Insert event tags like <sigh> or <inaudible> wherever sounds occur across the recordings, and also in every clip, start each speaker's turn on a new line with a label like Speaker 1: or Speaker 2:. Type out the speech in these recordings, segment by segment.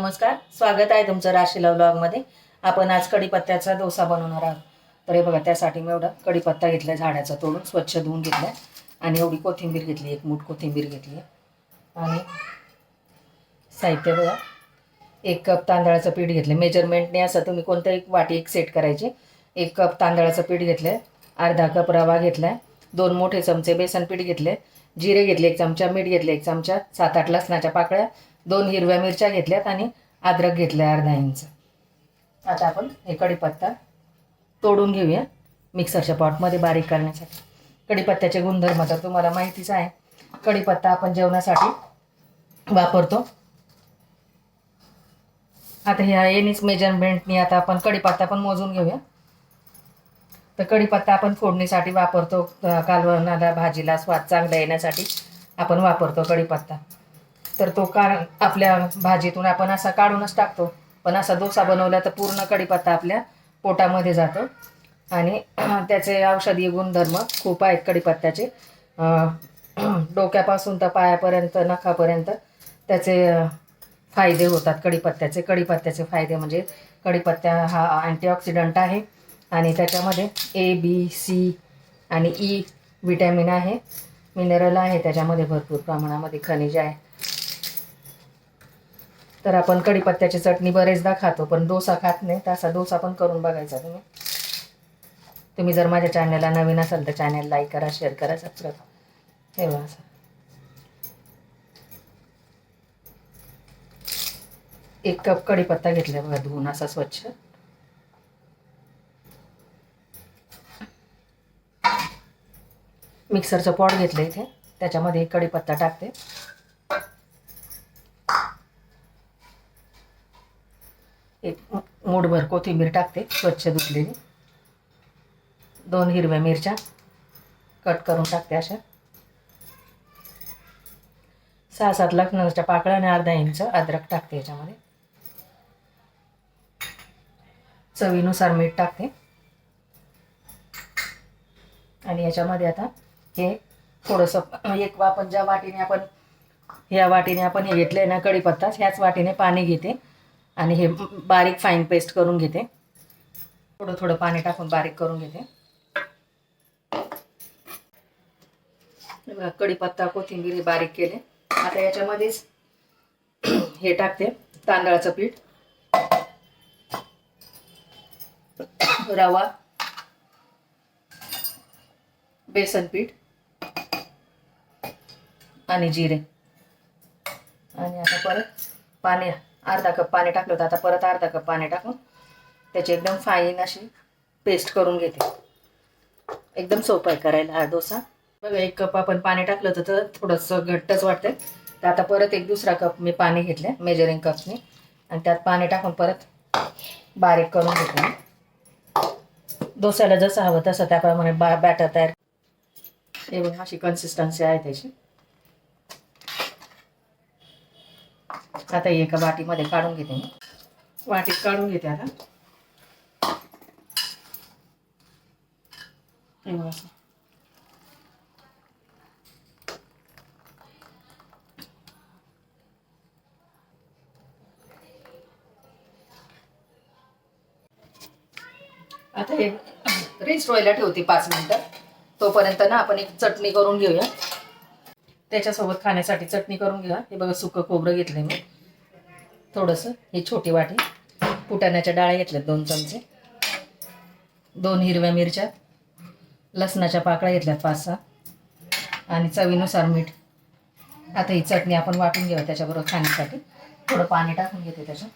Speaker 1: नमस्कार. स्वागत आहे तुमचं राशीला व्लॉगमध्ये आपण आज कढीपत्त्याचा डोसा बनवणार आहोत. तर हे बघा त्यासाठी मी एवढा कढीपत्ता घेतला झाडाचा तोडून स्वच्छ धुवून घेतला आणि एवढी कोथिंबीर घेतली एक मूठ कोथिंबीर घेतली आणि साहित्य बघा एक कप तांदळाचं पीठ घेतलं मेजरमेंटने असं तुम्ही कोणतं वाटी एक सेट करायची. एक कप तांदळाचं पीठ घेतलं अर्धा कप रवा घेतला दोन मोठे चमचे बेसन पीठ घेतले जिरे घेतले एक चमचा मीठ घेतले एक चमचा सात आठ लसणाच्या पाकळ्या. दोन हिरव्या मिरच्या घेतल्यात आणि अद्रक घेतलं अर्धा इंच. आता आपण हे कढीपत्ता तोडून घेऊया मिक्सरच्या पॉटमध्ये बारीक करण्यासाठी. कढीपत्त्याचे गुणधर्म तर तुम्हाला माहितीच आहे. कढीपत्ता आपण जेवणासाठी वापरतो. आता ह्या येणीच मेजरमेंटनी आता आपण कढीपत्ता पण मोजून घेऊया. तर कढीपत्ता आपण फोडणीसाठी वापरतो. कालवणाला भाजीला स्वाद चांगला येण्यासाठी आपण वापरतो कढीपत्ता. तर तो का आपल्या भाजीतून आपण असा काढूनच टाकतो. पण असा डोसा बनवला तर पूर्ण कढीपत्ता आपल्या पोटामध्ये जातो. आणि <clears throat> त्याचे औषधी गुणधर्म खूप आहेत कढीपत्त्याचे <clears throat> डोक्यापासून तर पायापर्यंत नखापर्यंत त्याचे फायदे होतात कढीपत्त्याचे कढीपत्त्याचे फायदे म्हणजे कढीपत्ता हा अँटीऑक्सिडंट आहे आणि त्याच्यामध्ये ए बी सी आणि ई विटॅमिन आहे. मिनरल आहे त्याच्यामध्ये भरपूर प्रमाणामध्ये खनिज आहे. तर आपण कढीपत्त्याची चटणी बरेचदा खातो पण डोसा खात नाही. तर असा डोसा पण करून बघायचा तुम्ही. तुम्ही जर माझ्या चॅनलला नवीन असाल तर चॅनल लाईक करा शेअर करा सबस्क्राईब हे असं. एक कप कढीपत्ता घेतला बघा धुवून असा स्वच्छ. मिक्सरचं पॉट घेतलं इथे. त्याच्यामध्ये एक कढीपत्ता टाकते एक मु- मूठभर कोथिंबीर टाकते स्वच्छ धुतलेली. दोन हिरव्या मिरच्या कट करून टाकते अशा. सहा सात लग्नाच्या पाकळ्या आणि अर्धा इंच अद्रक टाकते याच्यामध्ये. चवीनुसार मीठ टाकते. आणि याच्यामध्ये आता हे थोडंसं एक आपण ज्या वाटीने आपण ह्या वाटीने आपण हे घेतले ना कढीपत्ताच ह्याच वाटीने पाणी घेते. आणि हे बारीक फाईन पेस्ट करून घेते. थोडं थोडं पाणी टाकून बारीक करून घेते. बघा, कढीपत्ता कोथिंबीर बारीक केले. आता याच्यामध्येच <clears throat> हे टाकते तांदळाचं पीठ. रवा. बेसन पीठ. आणि जिरे. आणि आता परत पाणी अर्धा कप पाणी टाकलं होतं. आता परत अर्धा कप पाणी टाकून त्याची एकदम फाईन अशी पेस्ट करून घेते. एकदम सोपं आहे करायला हा डोसा. बघा एक कप आपण पाणी टाकलं होतं तर थोडंसं घट्टच वाटतंय. तर आता परत एक दुसरा कप मी पाणी घेतलं मेजरिंग कपने आणि त्यात पाणी टाकून परत बारीक करून घेते डोसाला जसं हवं तसं त्याप्रमाणे बा बॅटर तयार हे बघा अशी कन्सिस्टन्सी आहे त्याची. आता एका वाटीमध्ये काढून घेते मी. वाटीत काढून घेते आता. आता हे रेस्ट व्हायला ठेवते पाच मिनिटं. तोपर्यंत ना आपण एक चटणी करून घेऊया. त्याच्यासोबत खाण्यासाठी चटणी करून घेऊया. हे बघा सुकं खोबरं घेतलं मी. थोडंसं ही छोटी वाटी. फुटाण्याच्या डाळ्या घेतल्यात दोन चमचे. दोन हिरव्या मिरच्या. लसणाच्या पाकळ्या घेतल्यात पाच सहा. आणि चवीनुसार मीठ. आता ही चटणी आपण वाटून घेऊ त्याच्याबरोबर खाण्यासाठी. थोडं पाणी टाकून घेते त्याच्यात.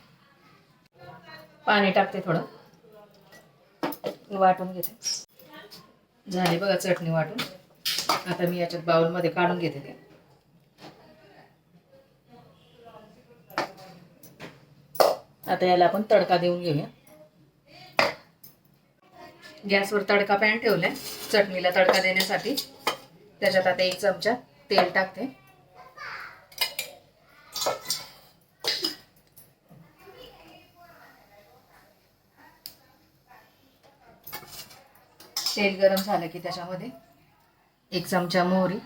Speaker 1: पाणी टाकते थोडं. वाटून घेते. झाली बघा चटणी वाटून. आता मी याच्यात बाउलमध्ये काढून घेते ते. आता याला आपण तडका देऊन घेऊया. गॅसवर तडका पॅन ठेवलाय चटणीला तडका देण्यासाठी. त्याच्यात आता एक चमचा तेल टाकते. तेल गरम झालं की त्याच्यामध्ये एक चमचा मोहरी.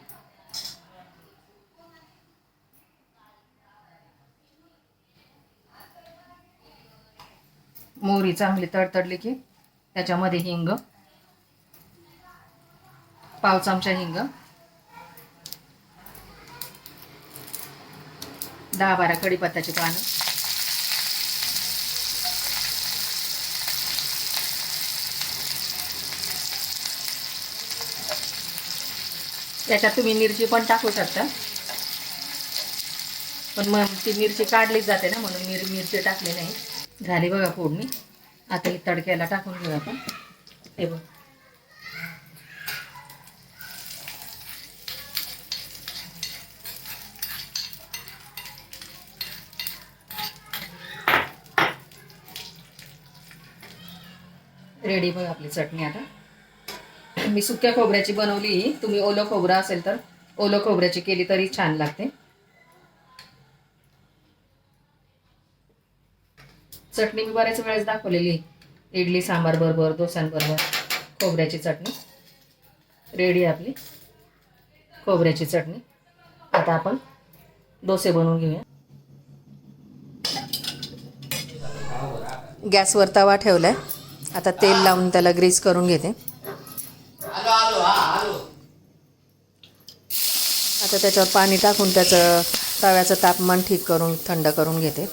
Speaker 1: मोहरी चांगली तडतडली की त्याच्यामध्ये हिंग. पाव चमचा हिंग. दहा बारा कढीपत्त्याची पानं. त्याच्यात तुम्ही मिरची पण टाकू शकता. पण मग ती मिरची काढलीच जाते ना म्हणून मिर मिरची टाकली नाही. झाली बघा फोडणी. आता ही तडक्याला टाकून घेऊ आपण. हे बघ. रेडी बघ आपली चटणी आता. मी सुक्या खोबऱ्याची बनवली. तुम्ही ओलं खोबरं असेल तर ओलं खोबऱ्याची केली तरी छान लागते. चटणी मी बऱ्याच वेळेस दाखवलेली. इडली सांबार बरोबर डोस्यांबरोबर. खोबऱ्याची चटणी. रेडी आहे आपली. खोबऱ्याची चटणी. आता आपण डोसे बनवून घेऊया. गॅसवर तवा ठेवला आहे आता तेल लावून त्याला ग्रीस करून घेते. आता त्याच्यावर पाणी टाकून त्याचं तव्याचं तापमान ठीक करून थंड करून घेते.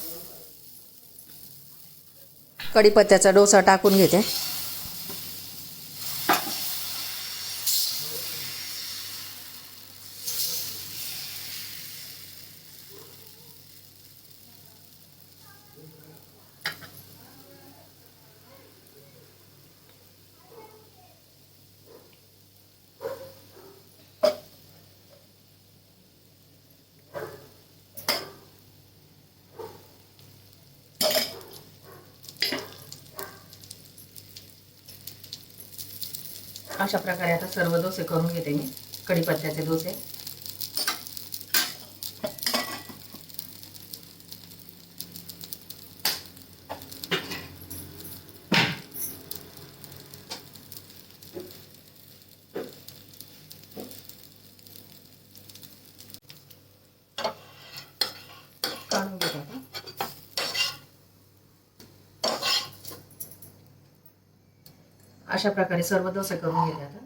Speaker 1: कढीपत्त्याचा डोसा टाकून घेते. अशा प्रकारे आता सर्व डोसे करून घेते मी. कढीपत्त्याचे डोसे काढून घेते आता अशा प्रकारे सर्व डोसे करून घेते आता.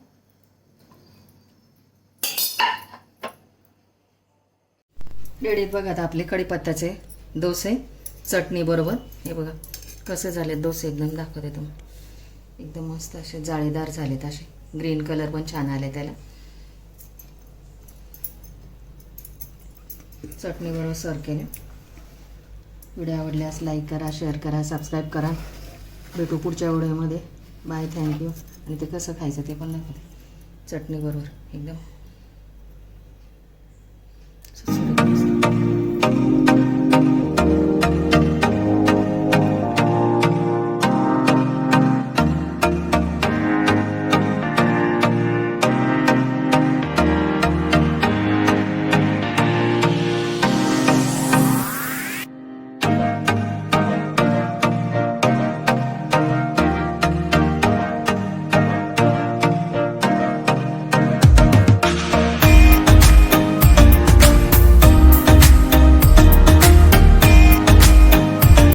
Speaker 1: वेळेत बघा आता आपले कढीपत्त्याचे डोसे चटणी बरोबर. हे बघा कसे झाले डोसे एकदम दाखवते तुम्ही एकदम मस्त असे जाळीदार झालेत असे. ग्रीन कलर पण छान आले त्याला. चटणी बरोबर सर केले. व्हिडिओ आवडल्यास लाईक करा शेअर करा सबस्क्राईब करा. भेटू पुढच्या व्हिडिओमध्ये. बाय थँक्यू आणि ते कसं खायचं ते पण नाही चटणी बरोबर एकदम.